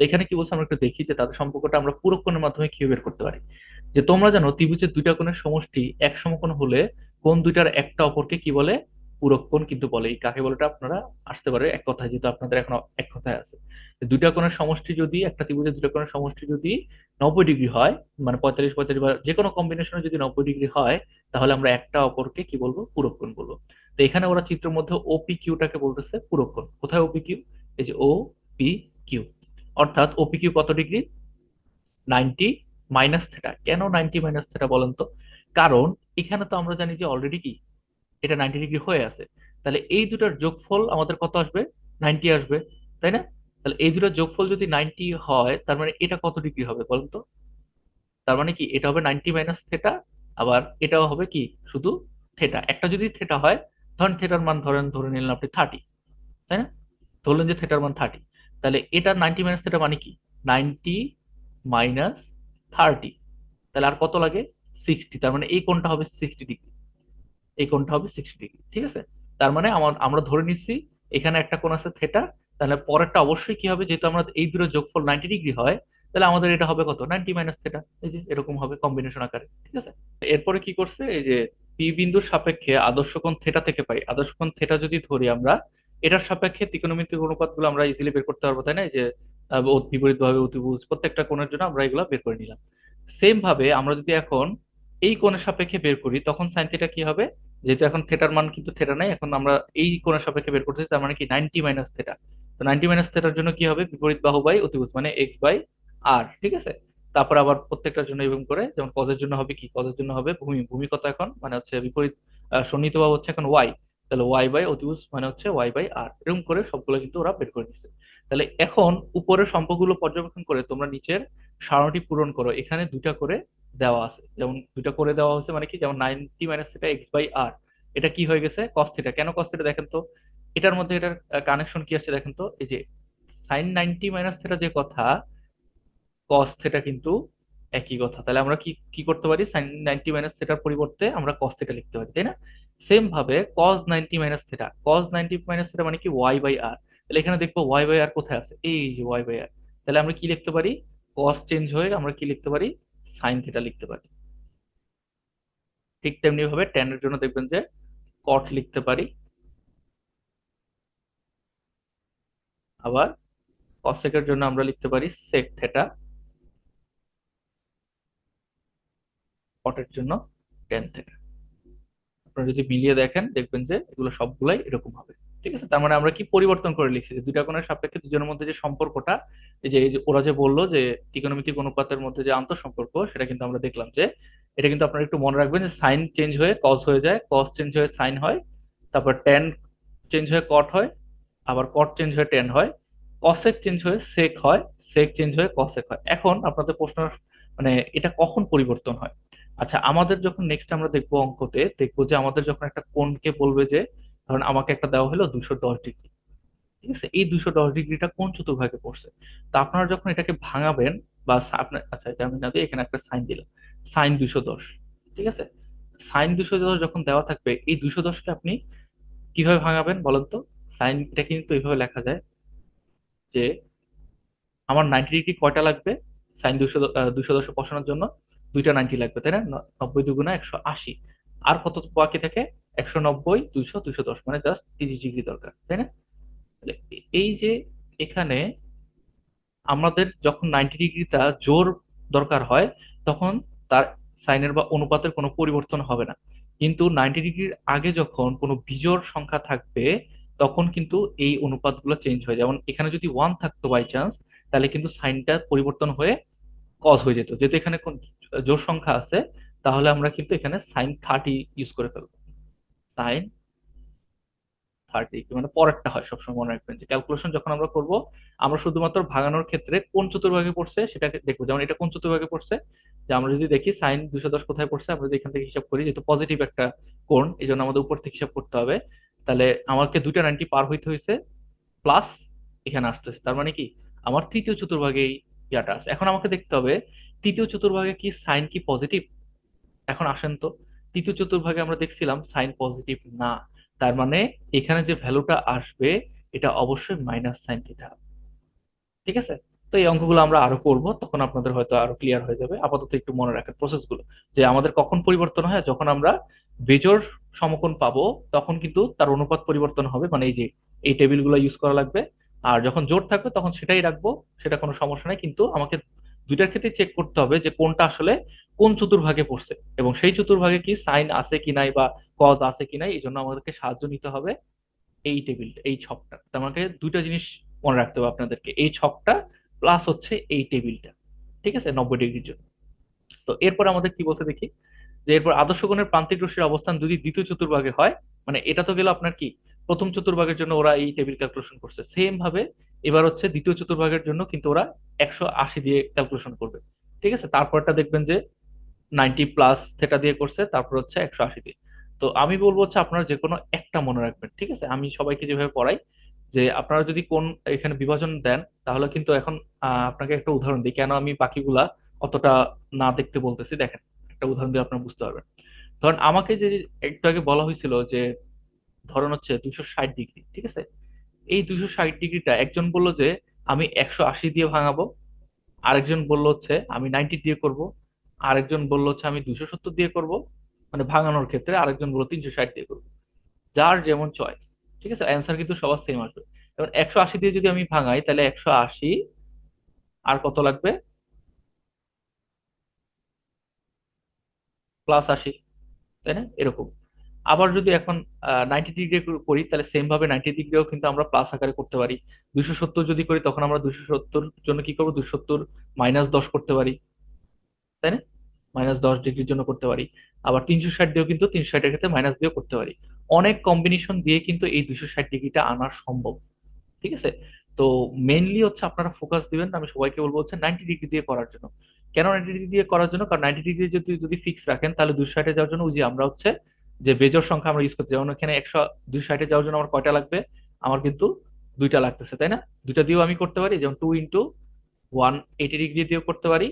এখানে কি বলছে আমরা একটু দেখি যে তাদের সম্পর্কটা আমরা পূরক কোণের মাধ্যমে কীভাবে বের করতে পারি। যে তোমরা জানো ত্রিভুজের দুইটা কোণের সমষ্টি এক সমকোণ হলে কোন দুইটার একটা অপরকে কি বলে? পূরক কোণ কিন্তু বলে। এই কাকে বলে এটা আপনারা আসতে পারে। এক কথায় যেহেতু আপনাদের এখন এক কথায় আছে। দুইটা কোণের সমষ্টি যদি, একটা ত্রিভুজের দুইটা কোণের সমষ্টি যদি নব্বই ডিগ্রি হয় মানে পঁয়তাল্লিশ পঁয়তাল্লিশ বা যে কোনো কম্বিনেশনে যদি নব্বই ডিগ্রি হয়, তাহলে আমরা একটা অপরকে কি বলব? পূরক কোণ বলব। তো এখানে ওরা চিত্রের মধ্যে ওপি কিউটাকে বলতেছে, পূরক কোণ। কোথায় ওপি কিউ এই যে ও পি কিউ অর্থাৎ ওপি কিউ কত ডিগ্রি? Ninety minus theta. কেন নাইনটি মাইনাস থেটা বলেন তো? কারণ এখানে তো আমরা জানি যে অলরেডি কি? এটা নাইনটি ডিগ্রি হয়ে আছে। তাহলে এই দুটার যোগফল আমাদের কত আসবে? নাইনটি আসবে, তাই না? তাহলে এই দুটার যোগফল যদি নাইনটি হয়, তার মানে এটা কত ডিগ্রি হবে বলেন তো? তার মানে কি? এটা হবে নাইনটি মাইনাস থেটা, আবার এটাও হবে কি? শুধু থেটা। একটা যদি থেটা হয়, ধরেন থেটার মান ধরেন, ধরে নিলেন আপনি থার্টি তাই না? ধরলেন যে থেটার মান থার্টি তাহলে এটা নাইনটি মাইনাস থেটা মানে কি? নাইনটি মাইনাস থার্টি তাহলে আর কত লাগে? সিক্সটি তার মানে এই কোণটা হবে সিক্সটি ডিগ্রি এই কোণটা হবে সিক্সটি ডিগ্রি ঠিক আছে? তার মানে আমার ধরে নিচ্ছি, এখানে একটা কোণ আছে থেটা তাহলে পরেরটা অবশ্যই কি হবে? যেহেতু আমরা এই দুটো যোগফল নাইনটি ডিগ্রি হয়, তাহলে আমাদের এটা হবে কত? নাইনটি মাইনাস থেটা এই যে এরকম হবে কম্বিনেশন আকারে। ঠিক আছে? এরপরে কি করছে? এই যে পি বিন্দুর সাপেক্ষে আদর্শ কোণ থেটা থেকে পাই। আদর্শ কোণ থেটা যদি ধরি আমরা এটার সাপেক্ষে ত্রিকোণমিতিক অনুপাতগুলো আমরা ইজিলি বের করতে পারব তাই না? যে আহ, ও- বিপরীতভাবে অতিভুজ প্রত্যেকটা কোণের জন্য আমরা এগুলো বের করে নিলাম। সেম ভাবে আমরা যদি এখন এই কোণের সাপেক্ষে বের করি তখন সাইন কি হবে? যেহেতু এখন থেটার মান কিন্তু থেটা নাই এখন আমরা এই কোণের সাপেক্ষে বের করতেছি তার মানে কি? নাইনটি মাইনাস থেটা তো নাইনটি মাইনাস থেটার জন্য কি হবে? বিপরীত বাহু বাই অতিভুজ মানে এক্স বাই আর ঠিক আছে? তারপর আবার প্রত্যেকটার জন্য এরকম করে যেমন কজের জন্য হবে কি? কজের জন্য হবে ভূমি ভূমি কত এখন মানে হচ্ছে বিপরীত সন্নিহিত বাহু হচ্ছে এখন ওয়াই তাহলে ওয়াই বাই অতিভুজ মানে হচ্ছে ওয়াই বাই আর এরকম করে সবগুলো কিন্তু ওরা বের করে নিচ্ছে তাহলে এখন উপরের সম্পর্কগুলো পর্যবেক্ষণ করে তোমরা নিচের সারণটি পূরণ করো। এখানে দুইটা করে দেওয়া আছে। যেমন দুইটা করে দেওয়া হয়েছে মানে কি? যেমন ninety minus theta X by R এটা কি হয়ে গেছে? কস থিটা কেন কস থিটা দেখেন তো? এটার মধ্যে এটার কানেকশন কি আসছে দেখেন তো? এই যে সাইন নাইনটি মাইনাস থিটা যে কথা কস থিটা কিন্তু একই কথা। তাহলে আমরা কি কি করতে পারি? সাইন নাইনটি মাইনাস থিটার পরিবর্তে আমরা কস থিটা লিখতে পারি, তাই না? সেম ভাবে cos ninety minus theta cos ninety minus theta মানে কি? ওয়াই বাই আর তাহলে এখানে দেখব ওয়াই বাই আর কোথায় আছে? এই যে ওয়াই বাই আর তাহলে আমরা কি লিখতে পারি? কস চেঞ্জ হয়ে আমরা কি লিখতে পারি? সাইন থিটা লিখতে পারি। ঠিক তেমনি ভাবে tan এর জন্য দেখবেন যে কট লিখতে পারি। আবার cosec এর জন্য আমরা লিখতে পারি sec থিটা কটের জন্য tan থিটা আপনারা যদি মিলিয়ে দেখেন, দেখবেন যে এগুলো সবগুলাই এরকম হবে। ঠিক আছে? তার মানে আমরা কি পরিবর্তন করে লিখছি? যে দুইটা কোণের সাপেক্ষে দুজনের মধ্যে যে সম্পর্কটা, এই যে ওরা যে বলল যে ত্রিকোণমিতিক অনুপাতের মধ্যে যে আন্তঃসম্পর্ক, সেটা কিন্তু আমরা দেখলাম যে এটা কিন্তু আপনারা একটু মনে রাখবেন যে সাইন চেঞ্জ হয়ে কস হয়ে যায় কস চেঞ্জ হয়ে সাইন হয়, তারপর ট্যান চেঞ্জ হয়ে কট হয়, আবার কট চেঞ্জ হয়ে ট্যান হয় কসেক চেঞ্জ হয়ে সেক হয় সেক চেঞ্জ হয়ে কসেক হয়। এখন আপনাদের প্রশ্ন মানে এটা কখন পরিবর্তন হয়? আচ্ছা আমাদের যখন নেক্সট আমরা দেখব অঙ্কতে, দেখব যে আমাদের যখন একটা কোণকে বলবে যে, ধরুন আমাকে একটা দেওয়া হলো দুশো দশ ডিগ্রি ঠিক আছে? এই দুশো দশ ডিগ্রিটা কোন চতুর্ভাগে পড়ছে? তো আপনারা যখন এটাকে ভাঙাবেন বা আপনার আচ্ছা এটা আমি না দিয়ে এখানে একটা সাইন দিলাম। সাইন দুশো দশ, ঠিক আছে? সাইন দুশো দশ যখন দেওয়া থাকবে, এই দুশো দশকে আপনি কীভাবে ভাঙাবেন বলেন তো? সাইন, এটা কিন্তু এইভাবে লেখা যায় যে, আমার নাইনটি ডিগ্রি কয়টা লাগবে? সাইন দুশো দুশো বসানোর জন্য দুইটা নাইনটি লাগবে, তাই না? নব্বই দুগুণা একশো আশি। আর কত বাকি থাকে? একশো নব্বই, দুইশো দুইশো দশ মানে জাস্ট তিরিশ ডিগ্রি দরকার, তাই না? এই যে এখানে আমাদের যখন নাইনটি ডিগ্রিটা জোর দরকার হয়, তখন তার সাইনের বা অনুপাতের কোনো পরিবর্তন হবে না। কিন্তু নাইনটি ডিগ্রির আগে যখন কোনো বিজোড় সংখ্যা থাকবে, তখন কিন্তু এই অনুপাতগুলো চেঞ্জ হয়। যেমন এখানে যদি ওয়ান থাকতো বাই চান্স তাহলে কিন্তু সাইনটা পরিবর্তন হয়ে কজ হয়ে যেত। যেহেতু এখানে কোন জোড় সংখ্যা আছে, তাহলে আমরা কিন্তু এখানে সাইন থার্টি ইউজ করে ফেলব। সাইন থার্টি মানে পরেরটা হয় সবসময় মনে রাখবেন যে ক্যালকুলেশন যখন আমরা করব, আমরা শুধুমাত্র ভাঙানোর ক্ষেত্রে কোন চতুর্ভাগে পড়ছে সেটাকে দেখব। যেমন এটা কোন চতুর্ভাগে পড়ছে? যে আমরা যদি দেখি সাইন দুশো দশ কোথায় পড়ছে, আমরা যদি এখান থেকে হিসাব করি, যেহেতু পজিটিভ একটা কোণ এই জন্য আমাদের উপর থেকে হিসাব করতে হবে। তাহলে আমাকে দুইটা নাইনটি পার হইতে হয়েছে প্লাস এখানে আসতেছে। তার মানে কি? আমার তৃতীয় চতুর্ভাগে ইয়াটা আছে। এখন আমাকে দেখতে হবে, তৃতীয় চতুর্ভাগে কি সাইন কি পজিটিভ? এখন আসেন তো, তৃতীয় চতুর্ভাগে আমরা দেখছিলাম সাইন পজিটিভ না, তার মানে এখানে যে ভ্যালুটা আসবে, এটা অবশ্যই মাইনাস সাইন থিটা। ঠিক আছে? তো এই অঙ্কগুলো আমরা আরও করব, তখন আপনাদের হয়তো আরও ক্লিয়ার হয়ে যাবে। আপাতত একটু মনে রাখার প্রসেসগুলো যে আমাদের কখন পরিবর্তন হয়, যখন আমরা বেজোড় সমকোণ পাবো, তখন কিন্তু তার অনুপাত পরিবর্তন হবে মানে এই যে এই টেবিলগুলো ইউজ করা লাগবে। আর যখন জোর থাকবে তখন সেটাই রাখব, সেটা কোনো সমস্যা নাই। কিন্তু আমাকে দুইটার ক্ষেত্রে চেক করতে হবে যে কোনটা আসলে কোন চতুর্ভাগে পড়ছে এবং সেই চতুর্ভাগে কি সাইন আছে কি নাই বা কজ আছে কি নাই, এই জন্য আমাদেরকে সাহায্য নিতে হবে এই টেবিলটা এই ছকটা। আমাকে দুইটা জিনিস মনে রাখতে হবে আপনাদেরকে, এই ছকটা প্লাস হচ্ছে এই টেবিলটা ঠিক আছে? নব্বই ডিগ্রির জন্য। তো এরপর আমাদের কি বলছে দেখি? যে এরপর আদর্শ কোণের প্রান্তিক রশ্মির অবস্থান যদি দ্বিতীয় চতুর্ভাগে হয় মানে এটা তো গেল আপনার কি? প্রথম চতুর্ভাগের জন্য ওরা এই টেবিল ক্যালকুলেশন করছে। সেম ভাবে এবার হচ্ছে দ্বিতীয় চতুর্ভাগের জন্য কিন্তু ওরা একশো আশি দিয়ে ক্যালকুলেশন করবে। ঠিক আছে? তারপরটা দেখবেন যে নাইনটি প্লাস থেটা দিয়ে করছে, তারপর হচ্ছে একশো আশি দিয়ে। তো আমি বলব হচ্ছে আপনারা যে কোনো একটা মনে রাখবেন, ঠিক আছে? আমি সবাইকে যেভাবে পড়াই, যে আপনারা যদি কোন এখানে বিভাজন দেন, তাহলে কিন্তু এখন আপনাকে একটা উদাহরণ দিই। কেন আমি বাকিগুলা অতটা না দেখতে বলতেছি? দেখেন, একটা উদাহরণ দিয়ে আপনারা বুঝতে পারবেন। ধরেন আমাকে যে একটু আগে বলা হয়েছিল যে ধরেন হচ্ছে দুশো ষাট ডিগ্রি, ঠিক আছে? এই দুশো ষাট ডিগ্রিটা একজন বলল যে, আমি একশো আশি দিয়ে ভাঙাবো, আরেকজন বলল হচ্ছে, আমি নাইনটি দিয়ে করব, আরেকজন বলল হচ্ছে, আমি দুশো সত্তর দিয়ে করব মানে ভাঙানোর ক্ষেত্রে আরেকজন বলল তিনশো ষাট দিয়ে করব। যার যেমন চয়েস ঠিক আছে? অ্যান্সার কিন্তু সবার সেম আসবে। এবার একশো আশি দিয়ে যদি আমি ভাঙাই, তাহলে একশো আশি আর কত লাগবে? প্লাস আশি, তাই না? এরকম। আবার যদি এখন নাইনটি ডিগ্রি করি তাহলে সেম ভাবে নাইনটি ডিগ্রিও কিন্তু আমরা প্লাস আকারে করতে পারি। দুইশো সত্তর যদি করি, তখন আমরা দুইশো সত্তর জন্য কি করব? দুইশো সত্তর মাইনাস দশ করতে পারি। তাই না? মাইনাস দশ ডিগ্রির জন্য করতে পারি। আবার তিনশো ষাট দিয়েও কিন্তু তিনশো ষাটের ক্ষেত্রে মাইনাস দিয়েও করতে পারি। অনেক কম্বিনেশন দিয়ে কিন্তু এই দুইশো ষাট ডিগ্রিটা আনা সম্ভব। ঠিক আছে? তো মেইনলি হচ্ছে আপনারা ফোকাস দিবেন, আমি সবাইকে বলব হচ্ছে নাইনটি ডিগ্রি দিয়ে করার জন্য। কেন নাইনটি ডিগ্রি দিয়ে করার জন্য? কারণ নাইনটি ডিগ্রি যদি যদি ফিক্স রাখেন, তাহলে দুইশো ষাটে যাওয়ার জন্য ওই যে আমরা হচ্ছে যে বেজোর সংখ্যা আমরা ইউজ করতে যেমন এখানে একশো দুইশো ষাটে যাওয়ার জন্য আমার কয়টা লাগবে? আমার কিন্তু দুইটা লাগতেছে, তাই না? দুইটা দিয়েও আমি করতে পারি, যেমন two into one eighty degree দিয়েও করতে পারি।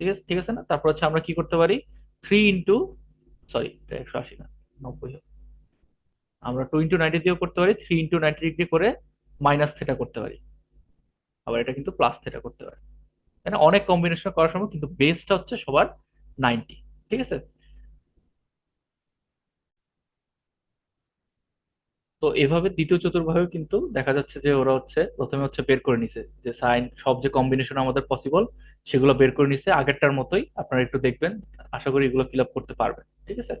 ঠিক আছে ঠিক আছে না? তারপর হচ্ছে আমরা কি করতে পারি? থ্রি ইন্টু সরি একশো আশি না, নব্বই আমরা টু ইন্টু নাইনটি দিয়েও করতে পারি থ্রি ইন্টু নাইনটি ডিগ্রি করে মাইনাস থেটা করতে পারি। আবার এটা কিন্তু প্লাস থেটা করতে পারি। তাই না? অনেক কম্বিনেশন করার সময় কিন্তু বেসটা হচ্ছে সবার নাইনটি ঠিক আছে? তো এভাবে দ্বিতীয় চতুর্ভাবে কিন্তু দেখা যাচ্ছে যে ওরা হচ্ছে প্রথমে হচ্ছে বের করে নিছে, যে সাইন, সব যে কম্বিনেশন আমাদের পসিবল সেগুলো বের করে নিছে, আগেরটার মতোই আপনারা একটু দেখবেন, আশা করি এগুলো ফিল আপ করতে পারবেন, ঠিক আছে?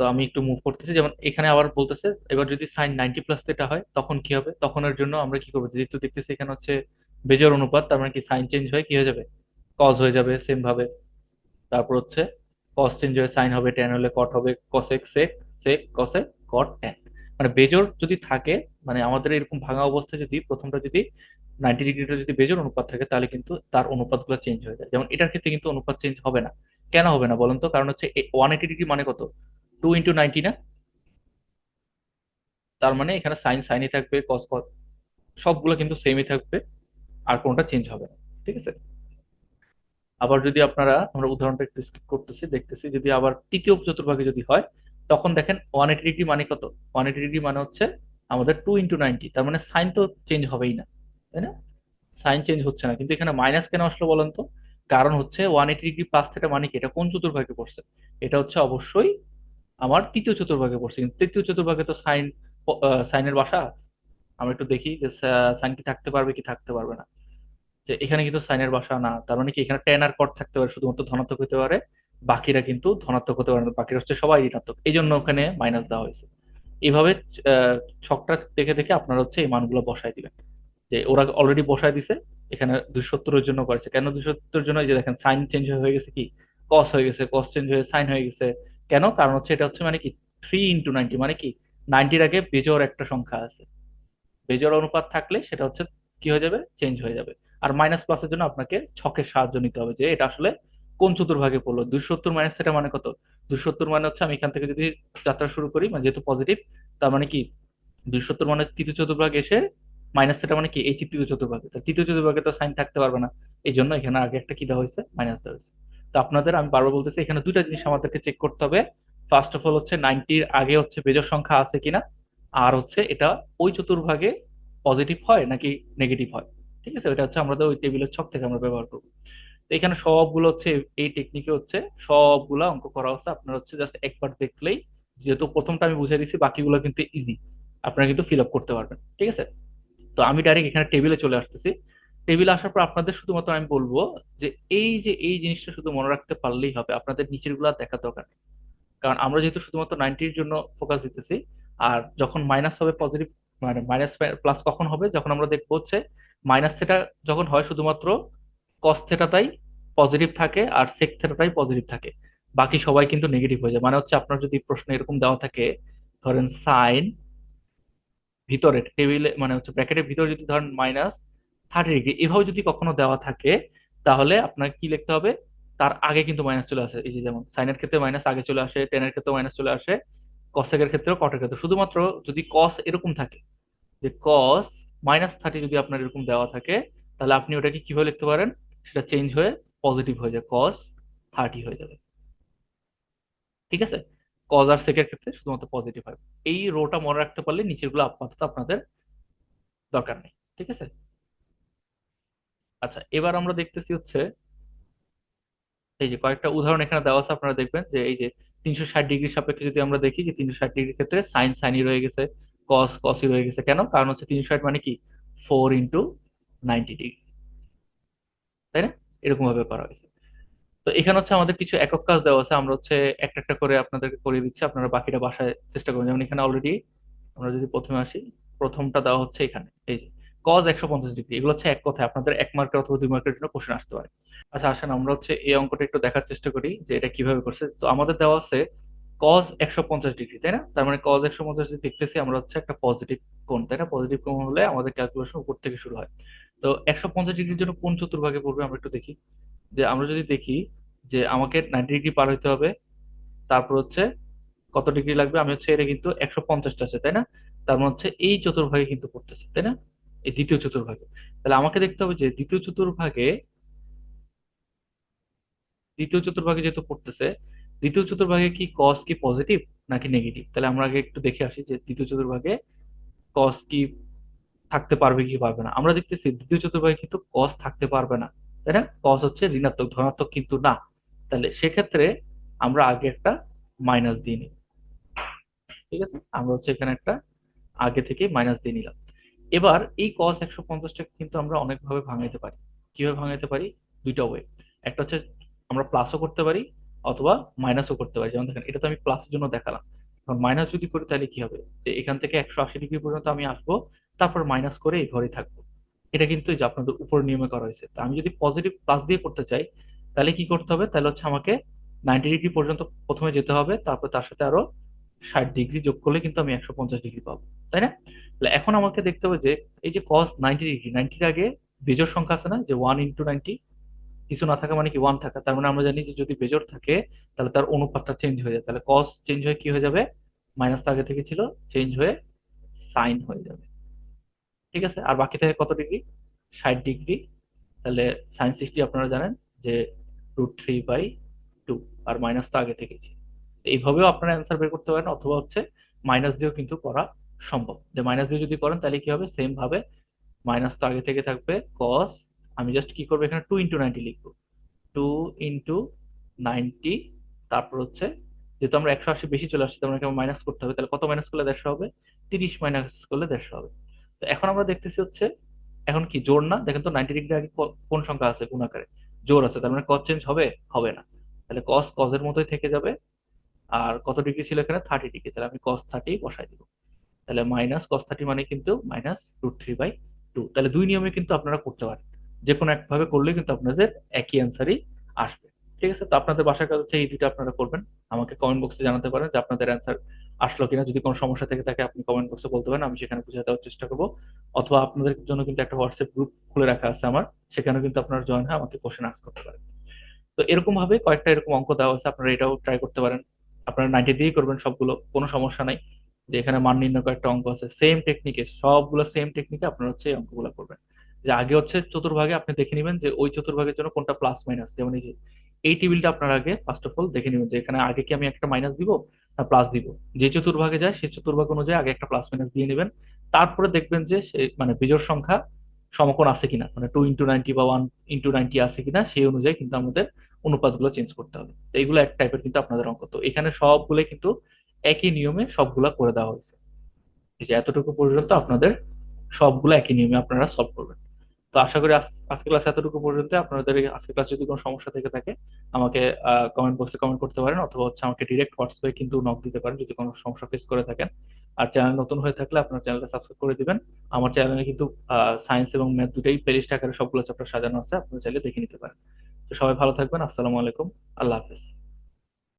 তো আমি একটু মুভ করতেছি, যেমন এখানে আবার বলতেছে, এবার যদি সাইন নাইনটি প্লাস এটা হয়, তখন কি হবে? তখনের জন্য আমরা কি করব? যেহেতু দেখতেছি এখানে হচ্ছে বেজর অনুপাত, তার মানে কি সাইন চেঞ্জ হয় কি হয়ে যাবে? কজ হয়ে যাবে সেম ভাবে। তারপর হচ্ছে কস চেঞ্জ হয়ে সাইন হবে ট্যান হলে কট হবে cosec sec sec cosec cot tan মানে বেজর যদি থাকে মানে আমাদের এরকম ভাঙা অবস্থায় যদি প্রথমটা যদি নাইনটি ডিগ্রিটা যদি বেজর অনুপাত থাকে, তাহলে কিন্তু তার অনুপাতগুলো চেঞ্জ হয়ে যায়। যেমন এটার ক্ষেত্রে কিন্তু অনুপাত চেঞ্জ হবে না। কেন হবে না বলেন তো? কারণ হচ্ছে ওয়ান এইটি ডিগ্রি মানে কত? টু ইন্টু নাইনটি না? তার মানে এখানে সাইন সাইনই থাকবে কস কস সবগুলো কিন্তু সেমই থাকবে, আর কোনটা চেঞ্জ হবে না। ঠিক আছে? আবার যদি আপনারা, আমরা উদাহরণটা একটু স্কিপ করতেছি, দেখতেছি, যদি আবার তৃতীয় চতুর্ভাগে যদি হয় তখন দেখেন ওয়ান এইটি ডিগ্রি মানে কত? ওয়ান এইটি ডিগ্রি মানে হচ্ছে আমাদের টু ইন্টু নাইনটি তার মানে সাইন তো চেঞ্জ হবেই না, তাই না? সাইন চেঞ্জ হচ্ছে না, কিন্তু এখানে মাইনাস কেন আসলো বলেন তো? কারণ হচ্ছে one eighty degree plus theta মানে কি? এটা কোন চতুর্ভাগে পড়ছে? এটা হচ্ছে অবশ্যই আমার তৃতীয় চতুর্ভাগে পড়ছে, কিন্তু তৃতীয় চতুর্ভাগে তো সাইন সাইনের বাসা? আমরা একটু দেখি যে সাইন কি থাকতে পারবে কি থাকতে পারবে না। যে এখানে কিন্তু সাইনের বাসা না, তার মানে কি? এখানে টেন আর কট থাকতে পারে, শুধুমাত্র ধনাত্মক হতে পারে। বাকিরা কিন্তু ধনাত্মক হতে পারে না, বাকিরা হচ্ছে সবাই ঋণাত্মক। এই জন্য ওখানে মাইনাস দেওয়া হয়েছে। এইভাবে ছকটা দেখে দেখে আপনারা হচ্ছে এই মানগুলো বসায় দিবেন। যে ওরা অলরেডি বসায় দিছে, এখানে দুইশো সত্তরের জন্য করেছে। কেন দুইশো সত্তরের জন্য? এই যে দেখেন সাইন চেঞ্জ হয়ে গেছে কি? কস হয়ে গেছে কস চেঞ্জ হয়ে সাইন হয়ে গেছে। কেন? কারণ হচ্ছে এটা হচ্ছে মানে কি? থ্রি ইন্টু নাইনটি মানে কি? নাইনটির আগে বেজোর একটা সংখ্যা আছে। বেজোর অনুপাত থাকলে সেটা হচ্ছে কি হয়ে যাবে? চেঞ্জ হয়ে যাবে। আর মাইনাস প্লাসের জন্য আপনাকে ছকের সাহায্য নিতে হবে যে এটা আসলে কোন চতুর্ভাগে পড়ল? দুইশো সত্তর মাইনাস সেটা মানে কত? দুইশো সত্তর মানে হচ্ছে আমি এখান থেকে যদি যাত্রা শুরু করি মানে যেহেতু পজিটিভ তার মানে কি? দুইশো সত্তর মানে তৃতীয় চতুর্ভাগ এসে মাইনাস সেটা মানে কি? এই তৃতীয় চতুর্ভাগে। তৃতীয় চতুর্ভাগে তো সাইন থাকতে পারবে না। এই জন্য এখানে আগে একটা কি দেওয়া হয়েছে? মাইনাস দেওয়া হয়েছে। তো আপনাদের, আমি বারবার বলতেছি, এখানে দুইটা জিনিস আমাদেরকে চেক করতে হবে। ফার্স্ট অফ অল হচ্ছে নাইনটির আগে হচ্ছে বেজর সংখ্যা আছে কিনা? আর হচ্ছে এটা ওই চতুর্ভাগে পজিটিভ হয় নাকি নেগেটিভ হয়? ঠিক আছে? ওইটা হচ্ছে আমাদের ওই টেবিলের ছক থেকে আমরা ব্যবহার করব। তো এখানে সবগুলো হচ্ছে, এই টেকনিকে হচ্ছে সবগুলা অঙ্ক করা হচ্ছে। আপনার হচ্ছে জাস্ট একবার দেখলেই, যেহেতু প্রথমটা আমি বুঝিয়ে দিচ্ছি বাকিগুলো কিন্তু ইজি আপনারা কিন্তু ফিল আপ করতে পারবেন, ঠিক আছে? তো আমি ডাইরেক্ট এখানে টেবিলে চলে আসতেছি। টেবিলে আসার পর আপনাদের শুধুমাত্র আমি বলব যে, এই যে, এই জিনিসটা শুধু মনে রাখতে পারলেই হবে, আপনাদের নিচেরগুলা দেখা দরকার কারণ আমরা যেহেতু শুধুমাত্র নাইনটির জন্য ফোকাস দিতেছি, আর যখন মাইনাস হবে পজিটিভ মানে মাইনাস প্লাস কখন হবে? যখন আমরা দেখব হচ্ছে মাইনাস সেটা যখন হয় শুধুমাত্র কস থেটাটাই পজিটিভ থাকে আর সেক থেটাটাই পজিটিভ থাকে। বাকি সবাই কিন্তু নেগেটিভ হয়ে যায়। মানে হচ্ছে আপনার যদি প্রশ্ন এরকম দেওয়া থাকে, ধরেন সাইন ভিতরে টেবিলে মানে হচ্ছে ব্র্যাকেটের ভিতরে যদি ধরেন মাইনাস থার্টি ডিগ্রি এভাবে যদি কখনো দেওয়া থাকে, তাহলে আপনাকে কি লিখতে হবে? তার আগে কিন্তু মাইনাস চলে আসে। এই যে যেমন সাইনের ক্ষেত্রে মাইনাস আগে চলে আসে টেনের ক্ষেত্রে মাইনাস চলে আসে কসেকের ক্ষেত্রেও কটের ক্ষেত্রে। শুধুমাত্র যদি কস এরকম থাকে, যে কস মাইনাস থার্টি যদি আপনার এরকম দেওয়া থাকে, তাহলে আপনি ওটাকে কীভাবে লিখতে পারেন? সেটা চেঞ্জ হয়ে পজিটিভ হয়ে যায় কস থার্টি হয়ে যাবে। ঠিক আছে? কজ আর সেকের ক্ষেত্রে শুধুমাত্র পজিটিভ হয়। এই রোটা মনে রাখতে পারলে নিচেরগুলো আপাতত আপনাদের দরকার নেই। ঠিক আছে? আচ্ছা এবার আমরা দেখতেছি হচ্ছে, এই যে কয়েকটা উদাহরণ এখানে দেওয়া আছে, আপনারা দেখবেন যে এই যে তিনশো ষাট ডিগ্রি সাপেক্ষে যদি আমরা দেখি যে তিনশো ষাট ডিগ্রির ক্ষেত্রে সাইন সাইনই রয়ে গেছে কস কসই রয়ে গেছে। কেন? কারণ হচ্ছে তিনশো ষাট মানে কি? ফোর ইন্টু নাইনটি ডিগ্রি তাই না? এরকম ভাবে করা হয়েছে। তো এখানে হচ্ছে আমাদের কিছু একক কাজ দেওয়া আছে। আমরা হচ্ছে একটা একটা করে আপনাদেরকে করিয়ে দিচ্ছি। আপনারা বাকিটা বাসায় চেষ্টা করবেন যেমন এখানে অলরেডি আমরা যদি প্রথমে আসি, প্রথমটা দেওয়া হচ্ছে এখানে। এই যে কজ একশো পঞ্চাশ ডিগ্রি। এগুলো হচ্ছে এক কথায়। আপনাদের এক মার্কের অথবা দুই মার্কের জন্য কোশ্চেন আসতে পারে। আচ্ছা আসেন, আমরা হচ্ছে এই অঙ্কটা একটু দেখার চেষ্টা করি যে এটা কীভাবে করছে। তো আমাদের দেওয়া আছে কজ একশো পঞ্চাশ ডিগ্রি, তাই না? তার মানে কজ একশো পঞ্চাশ ডিগ্রি দেখতেছি আমরা হচ্ছে একটা পজিটিভ কোণ, তাই না? পজিটিভ কোণ হলে আমাদের ক্যালকুলেশন উপর থেকে শুরু হয়। তো একশো পঞ্চাশ ডিগ্রির জন্য কোন চতুর্ভাগে পড়বে আমরা একটু দেখি। যে আমরা যদি দেখি যে আমাকে নাইনটি ডিগ্রি পার হইতে হবে, তারপর হচ্ছে কত ডিগ্রি লাগবে? আমি হচ্ছে এটা কিন্তু একশো পঞ্চাশটা আছে, তাই না? তার মানে হচ্ছে এই চতুর্ভাগে কিন্তু পড়তেছে, তাই না? এই দ্বিতীয় চতুর্ভাগে। তাহলে আমাকে দেখতে হবে যে দ্বিতীয় চতুর্ভাগে দ্বিতীয় চতুর্ভাগে যেহেতু পড়তেছে, দ্বিতীয় চতুর্ভাগে কি কস কি পজিটিভ নাকি নেগেটিভ তাহলে আমরা আগে একটু দেখে আসি যে দ্বিতীয় চতুর্ভাগে কস কি থাকতে পারবে কি পারবে না। আমরা দেখতেছি দ্বিতীয় চতুর্ভাগে কিন্তু কস থাকতে পারবে না। তাই না? কস হচ্ছে ঋণাত্মক, ধনাত্মক কিন্তু না। তাহলে সেক্ষেত্রে আমরা আগে একটা মাইনাস দিয়ে নিই। ঠিক আছে? আমরা হচ্ছে এখানে একটা আগে থেকে মাইনাস দিয়ে নিলাম। এবার এই কস একশো পঞ্চাশটাকে কিন্তু আমরা অনেকভাবে ভাঙাইতে পারি। কীভাবে ভাঙাইতে পারি? দুইটা ওয়ে একটা হচ্ছে আমরা প্লাসও করতে পারি অথবা মাইনাসও করতে পারি। যেমন দেখেন, এটা তো আমি প্লাসের জন্য দেখালাম। এখন মাইনাস যদি করি তাহলে কি হবে? যে এখান থেকে একশো আশি ডিগ্রি পর্যন্ত আমি আসব তারপর মাইনাস করে এই ঘরে থাকব। এটা কিন্তু আপনাদের উপর নিয়মে করা হয়েছে। তো আমি যদি পজিটিভ প্লাস দিয়ে করতে চাই, তাহলে কি করতে হবে? তাহলে হচ্ছে আমাকে নাইনটি ডিগ্রি পর্যন্ত প্রথমে যেতে হবে, তারপর তার সাথে আরও ষাট ডিগ্রি যোগ করলে কিন্তু আমি একশো পঞ্চাশ ডিগ্রি পাবো। তাই না? তাহলে এখন আমাকে দেখতে হবে যে, এই যে কস নাইনটি ডিগ্রি নাইনটির আগে বেজোর সংখ্যা আছে না? যে ওয়ান ইন্টু নাইনটি কিছু না থাকা মানে কি ওয়ান থাকা? তার মানে আমরা জানি যে যদি বেজোর থাকে, তাহলে তার অনুপাতটা চেঞ্জ হয়ে যায়। তাহলে কস চেঞ্জ হয়ে কি হয়ে যাবে? মাইনাস আগে থেকে ছিল চেঞ্জ হয়ে সাইন হয়ে যাবে। ঠিক আছে? আর বাকি থাকে কত ডিগ্রি? ষাট ডিগ্রি। তাহলে সাইন সিক্সটি আপনারা জানেন যে রুট থ্রি বাই টু আর মাইনাস তো আগে থেকেছি এইভাবেও আপনারা অ্যান্সার বের করতে পারেন অথবা হচ্ছে মাইনাস দিয়েও কিন্তু করা সম্ভব। যে মাইনাস দিয়ে যদি করেন তাহলে কি হবে? সেম ভাবে মাইনাস তো আগে থেকে থাকবে কস আমি জাস্ট কি করব এখানে? টু ইন্টু নাইনটি লিখব। টু ইন্টু নাইনটি তারপর হচ্ছে যেহেতু আমরা একশো আশি বেশি চলে আসছি, তার মাইনাস করতে হবে। তাহলে কত মাইনাস করলে দেড়শো হবে? তিরিশ মাইনাস করলে দেড়শো হবে। তো এখন আমরা দেখতেছি হচ্ছে, এখন কি, জোর না? দেখেন তো নাইনটি ডিগ্রি আগে কোন সংখ্যা আছে কোন আকারে? জোর আছে, তার মানে কস চেঞ্জ হবে? হবে না। তাহলে কস কজের মতোই থেকে যাবে। আর কত ডিগ্রি ছিল এখানে? থার্টি ডিগ্রি তাহলে আমি কস থার্টি বসাই দিব। তাহলে মাইনাস কস থার্টি মানে কিন্তু minus root three by two তাহলে দুই নিয়মে কিন্তু আপনারা করতে পারেন। যে কোনো একভাবে করলে কিন্তু আপনাদের একই অ্যান্সারই আসবে। ঠিক আছে? তো আপনাদের বাসার হচ্ছে এই দুটো আপনারা করবেন। আমাকে কমেন্ট বক্সে জানাতে পারেন যে আপনাদের অ্যান্সার আসলো কিনা, যদি কোনো সমস্যা থেকে থাকে আপনি কমেন্ট বক্সে বলতে পারেন, আমি সেখানে বুঝে দেওয়ার চেষ্টা করব। অথবা আপনাদের জন্য কিন্তু একটা হোয়াটসঅ্যাপ গ্রুপ খুলে রাখা আছে আমার সেখানে কিন্তু আপনারা জয়েন হয়ে আমাকে কোশ্চেন আস করতে পারেন। তো এরকম ভাবে কয়েকটা এরকম অঙ্ক দেওয়া আছে, আপনারা এটাও ট্রাই করতে পারেন। আপনারা নাইনটি দিয়েই করবেন সবগুলো, কোনো সমস্যা নাই। যে এখানে মান নির্ণয় কয়েকটা অঙ্ক আছে সেম টেকনিকে সবগুলো সেম টেকনিকে আপনারা হচ্ছে এই অঙ্কগুলো করবেন। যে আগে হচ্ছে চতুর্ভাগে আপনি দেখে নেবেন যে ওই চতুর্ভাগের জন্য কোনটা প্লাস মাইনাস যেমন এই যে এই টেবিলটা আপনার আগে ফার্স্ট অফ অল দেখে নেবেন যে এখানে আগে কি আমি একটা মাইনাস দিব না প্লাস দিব। যে চতুর্ভাগে যায় সেই চতুর্ভাগ অনুযায়ী আগে একটা প্লাস মাইনাস দিয়ে নেবেন। তারপরে দেখবেন যে মানে বিজোড় সংখ্যা সমকোণ আছে কিনা মানে টু ইন্টু নাইনটি বা ওয়ান ইন্টু নাইনটি আছে কিনা, সেই অনুযায়ী কিন্তু আমাদের অনুপাতগুলো চেঞ্জ করতে হবে। তো এইগুলো এক টাইপের কিন্তু আপনাদের অঙ্ক। তো এখানে সবগুলো কিন্তু একই নিয়মে সবগুলা করে দেওয়া হয়েছে। এই যে এতটুকু পর্যন্ত আপনাদের সবগুলো একই নিয়মে আপনারা সলভ করবেন। তো আশা করি আজকে ক্লাস এতটুকু পর্যন্ত। আপনাদের আজকে ক্লাস যদি কোনো সমস্যা থেকে থাকে, আমাকে কমেন্ট বক্সে কমেন্ট করতে পারেন অথবা হচ্ছে আমাকে ডিরেক্ট হোয়াটসঅ্যাপে কিন্তু নক দিতে পারেন যদি কোনো সমস্যা ফেস করে থাকেন। আর চ্যানেল নতুন হয়ে থাকলে আপনার চ্যানেলটা সাবস্ক্রাইব করে দিবেন। আমার চ্যানেলে কিন্তু সায়েন্স এবং ম্যাথ দুটাই প্লেলিস্ট আকারে সবগুলো চ্যাপ্টার সাজানো আছে, আপনারা চাইলে দেখে নিতে পারেন। তো সবাই ভালো থাকবেন। আসসালামু আলাইকুম। আল্লাহ হাফেজ।